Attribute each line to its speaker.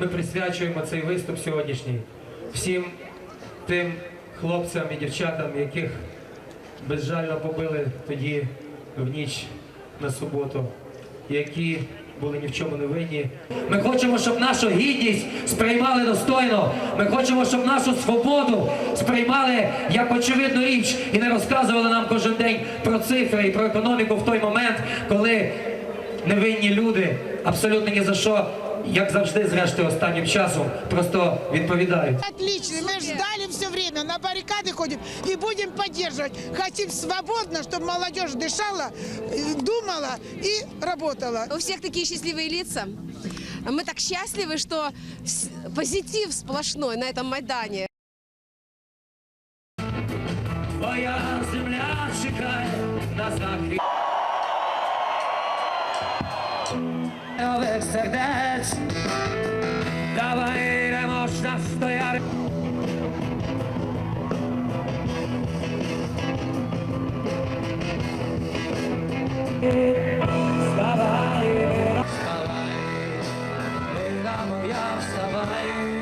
Speaker 1: Ми присвячуємо цей виступ сьогоднішній всім тим хлопцям і дівчатам, яких безжально побили тоді в ніч на суботу, які були ні в чому не винні. Ми хочемо, щоб нашу гідність сприймали достойно. Ми хочемо, щоб нашу свободу сприймали як очевидну річ і не розказували нам кожен день про цифри і про економіку в той момент, коли невинні люди абсолютно ні за що, як завжди, зрештою, останнім часом просто відповідають.
Speaker 2: Отлично, мы ждали все время, на баррикады ходим и будем поддерживать. Хотим свободно, чтобы молодежь дышала, э, думала и работала.
Speaker 3: У всех такие счастливые лица. Мы так счастливы, что вс- позитив сплошной на этом Майдане.
Speaker 1: Твоя земля чекає на nowych serdecznie Dawaj, ile można stojarek Wstawaj, wstawaj, moja wstawaj